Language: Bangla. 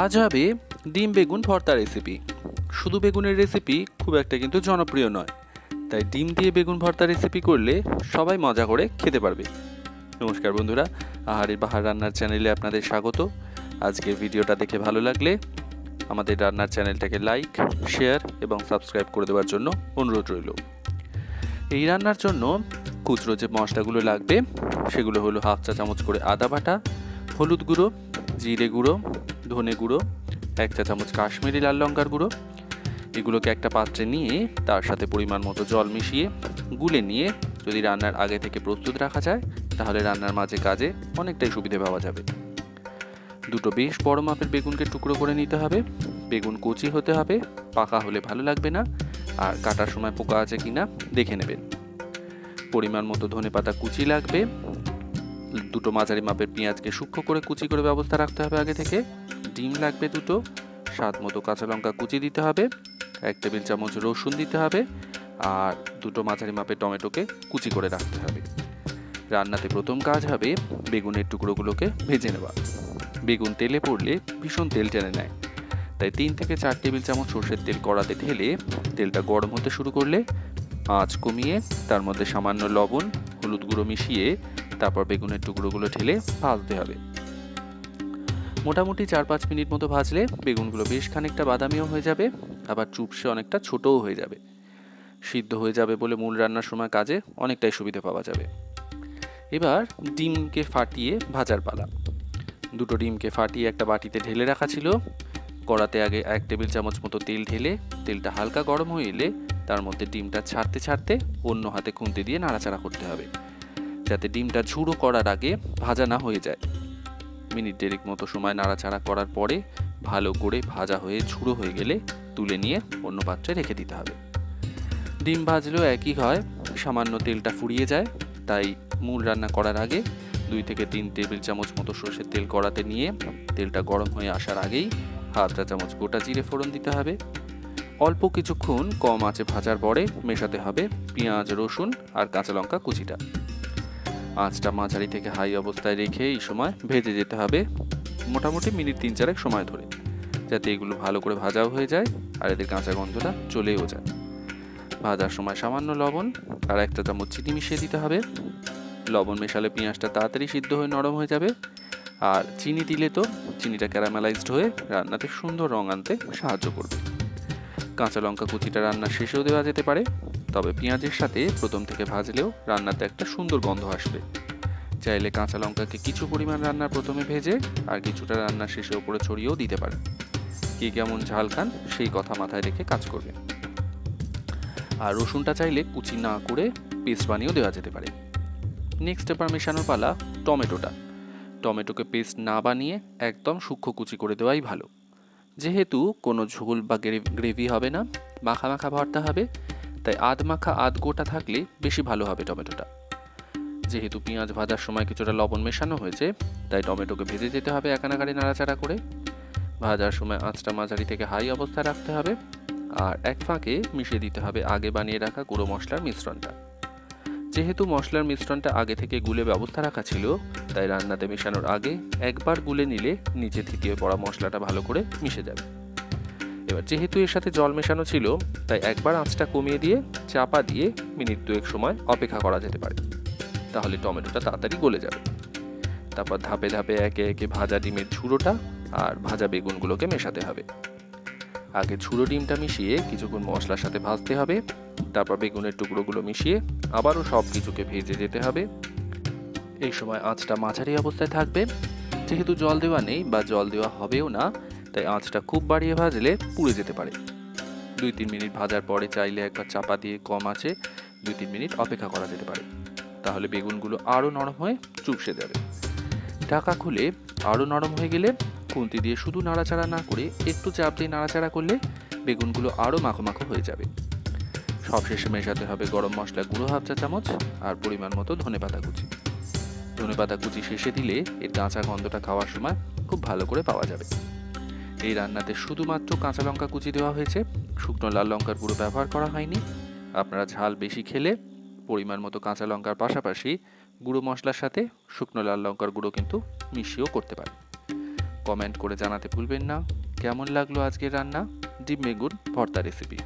আজ হবে ডিম বেগুন ভর্তা রেসিপি শুধু বেগুনের রেসিপি খুব একটা কিন্তু জনপ্রিয় নয়। তাই ডিম দিয়ে বেগুন ভর্তা রেসিপি করলে সবাই মজা করে খেতে পারবে। নমস্কার বন্ধুরা, আহারের বাহার রান্নার চ্যানেলে আপনাদের স্বাগত। আজকের ভিডিওটা দেখে ভালো লাগলে আমাদের রান্নার চ্যানেলটাকে লাইক শেয়ার এবং সাবস্ক্রাইব করে দেওয়ার জন্য অনুরোধ রইল। এই রান্নার জন্য খুচরো যে মশলাগুলো লাগবে, সেগুলো হলো হাফ চা চামচ করে আদা বাটা, হলুদ গুঁড়ো, জিরে গুঁড়ো ধনে গুঁড়ো, এক চা চামচ কাশ্মীরি লাল লঙ্কার গুঁড়ো। এগুলোকে একটা পাত্রে নিয়ে তার সাথে পরিমাণ মতো জল মিশিয়ে গুলে নিয়ে যদি রান্নার আগে থেকে প্রস্তুত রাখা যায়, তাহলে রান্নার মাঝে কাজে অনেকটাই সুবিধে পাওয়া যাবে। দুটো বেশ বড় মাপের বেগুনকে টুকরো করে নিতে হবে। বেগুন কচি হতে হবে, পাকা হলে ভালো লাগবে না, আর কাটার সময় পোকা আছে কিনা দেখে নেবেন। পরিমাণ মতো ধনে পাতা কুচি লাগবে দুটো মাঝারি মাপের পেঁয়াজকে সূক্ষ্ম করে কুচি করে ব্যবস্থা রাখতে হবে আগে থেকে। ডিম লাগবে দুটো, স্বাদ মতো কাঁচা লঙ্কা কুচি দিতে হবে, এক টেবিল চামচ রসুন দিতে হবে, আর দুটো মাঝারি মাপের টমেটোকে কুচি করে রাখতে হবে। রান্নাতে প্রথম কাজ হবে বেগুনের টুকরোগুলোকে ভেজে নেওয়া। বেগুন তেলে পড়লে ভীষণ তেল টেনে নেয়। তাই তিন থেকে চার টেবিল চামচ সর্ষের তেল কড়াতে ঢেলে তেলটা গরম হতে শুরু করলে আঁচ কমিয়ে তার মধ্যে সামান্য লবণ, হলুদ গুঁড়ো মিশিয়ে তারপর বেগুনের টুকরোগুলো ঢেলে ভাজতে হবে। মোটামুটি চার পাঁচ মিনিট মতো ভাজলে বেগুনগুলো বেশ খানিকটা বাদামিও হয়ে যাবে, আবার চুপসে অনেকটা ছোটও হয়ে যাবে। সিদ্ধ হয়ে যাবে বলে মূল রান্নার সময় কাজে অনেকটাই সুবিধা পাওয়া যাবে। এবার ডিমকে ফাটিয়ে ভাজার পালা। দুটো ডিমকে ফাটিয়ে একটা বাটিতে ঢেলে রাখা ছিল। কড়াতে আগে এক টেবিল চামচ মতো তেল ঢেলে, তেলটা হালকা গরম হয়ে এলে তার মধ্যে ডিমটা ছাড়তে ছাড়তে অন্য হাতে খুন্তি দিয়ে নাড়াচাড়া করতে হবে। যাতে ডিমটা ঝুড়ো করার আগে ভাজা না হয়ে যায়। মিনিট দেড়েক মতো সময় নাড়াচাড়া করার পরে ভালো করে ভাজা হয়ে ঝুড়ো হয়ে গেলে তুলে নিয়ে অন্য পাত্রে রেখে দিতে হবে। ডিম ভাজলেও একই হয়, সামান্য তেলটা ফুরিয়ে যায়, তাই মূল রান্না করার আগে দুই থেকে তিন টেবিল চামচ মতো সর্ষের তেল কড়াতে নিয়ে তেলটা গরম হয়ে আসার আগেই হাফ চা চামচ গোটা জিরে ফোড়ন দিতে হবে। অল্প কিছুক্ষণ কম আঁচে ভাজার পরে মেশাতে হবে পেঁয়াজ, রসুন আর কাঁচা লঙ্কা কুচিটা। আঁচটা মাঝারি থেকে হাই অবস্থায় রেখে এই সময় ভেজে যেতে হবে মোটামুটি মিনিট তিন চারেক সময় ধরে, যাতে এগুলো ভালো করে ভাজাও হয়ে যায় আর এদের কাঁচা গন্ধটা চলেও যায়। ভাজার সময় সামান্য লবণ আর একটা চামচ চিনি মিশিয়ে দিতে হবে। লবণ মেশালে পেঁয়াজটা তাড়াতাড়ি সিদ্ধ হয়ে নরম হয়ে যাবে আর চিনি দিলে তো চিনিটা ক্যারামেলাইজড হয়ে রান্নাতে সুন্দর রং আনতে সাহায্য করবে। কাঁচা লঙ্কা কুচিটা রান্নার শেষেও দেওয়া যেতে পারে। তবে পেঁয়াজের সাথে প্রথম থেকে ভাজলেও রান্নাতে একটা সুন্দর গন্ধ আসবে। চাইলে কাঁচা লঙ্কাকে কিছু পরিমাণ রান্নার প্রথমে ভেজে আর কিছুটা রান্নার শেষে ওপরে ছড়িয়েও দিতে পারেন। কে কেমন ঝাল খান, সেই কথা মাথায় রেখে কাজ করবেন। আর রসুনটা চাইলে কুচি না করে পেস্ট বানিয়েও দেওয়া যেতে পারে। নেক্সট এবার মেশানোর পালা টমেটোটা। টমেটোকে পেস্ট না বানিয়ে একদম সূক্ষ্ম কুচি করে দেওয়াই ভালো। যেহেতু কোনো ঝোল বা গ্রেভি হবে না, মাখা মাখা ভর্তা হবে তাই আধ মাখা, আধ গোটা থাকলে বেশি ভালো হবে টমেটোটা। যেহেতু পেঁয়াজ ভাজার সময় কিছুটা লবণ মেশানো হয়েছে, তাই টমেটোকে ভেজে যেতে হবে একানাকারি নাড়াচাড়া করে। ভাজার সময় আঁচটা মাঝারি থেকে হাই অবস্থায় রাখতে হবে আর এক ফাঁকে মিশিয়ে দিতে হবে আগে বানিয়ে রাখা গুঁড়ো মশলার মিশ্রণটা। যেহেতু মশলার মিশ্রণটা আগে থেকে গুলে ব্যবস্থা রাখা ছিল, তাই রান্নাতে মেশানোর আগে একবার গুলে নিলে নিচে থিতিয়ে পড়া মশলাটা ভালো করে মিশে যাবে। এবার যেহেতু এর সাথে জল মেশানো ছিল, তাই একবার আঁচটা কমিয়ে দিয়ে, চাপা দিয়ে মিনিট দুয়েক সময় অপেক্ষা করা যেতে পারে। তাহলে টমেটোটা তাড়াতাড়ি গলে যাবে। তারপর ধাপে ধাপে একে একে ভাজা ডিমের ঝুড়োটা আর ভাজা বেগুনগুলোকে মেশাতে হবে। আগে ঝুড়ো ডিমটা মিশিয়ে কিছুক্ষণ মশলার সাথে ভাজতে হবে। তারপর বেগুনের টুকরোগুলো মিশিয়ে আবারও সব কিছুকে ভেজে যেতে হবে। এই সময় আঁচটা মাঝারি অবস্থায় থাকবে। যেহেতু জল দেওয়া নেই বা জল দেওয়া হবেও না তাই আঁচটা খুব বাড়িয়ে ভাজলে পুড়ে যেতে পারে। দুই তিন মিনিট ভাজার পরে চাইলে একবার চাপা দিয়ে কম আছে দুই তিন মিনিট অপেক্ষা করা যেতে পারে। তাহলে বেগুনগুলো আরও নরম হয়ে চুপসে যাবে। ঢাকা খুলে আরও নরম হয়ে গেলে খুন্তি দিয়ে শুধু নাড়াচাড়া না করে একটু চাপ দিয়ে নাড়াচাড়া করলে বেগুনগুলো আরও মাখো মাখো হয়ে যাবে। সবশেষে মেশাতে হবে গরম মশলা গুঁড়ো হাফ চা চামচ আর পরিমাণ মতো ধনে পাতা কুচি। ধনে পাতা কুচি শেষে দিলে এর কাঁচা গন্ধটা খাওয়ার সময় খুব ভালো করে পাওয়া যাবে। এই রান্নাতে শুধুমাত্র কাঁচা লঙ্কা কুচি দেওয়া হয়েছে। শুকনো লাল লঙ্কার গুঁড়ো ব্যবহার করা হয়নি। আপনারা ঝাল বেশি খেলে পরিমাণ মতো কাঁচা লঙ্কার পাশাপাশি গুঁড়ো মশলার সাথে শুকনো লাল লঙ্কার গুঁড়ো কিন্তু মিশিয়েও করতে পারেন। কমেন্ট করে জানাতে ভুলবেন না। কেমন লাগল আজকের রান্না? ডিম বেগুন ভর্তা রেসিপি।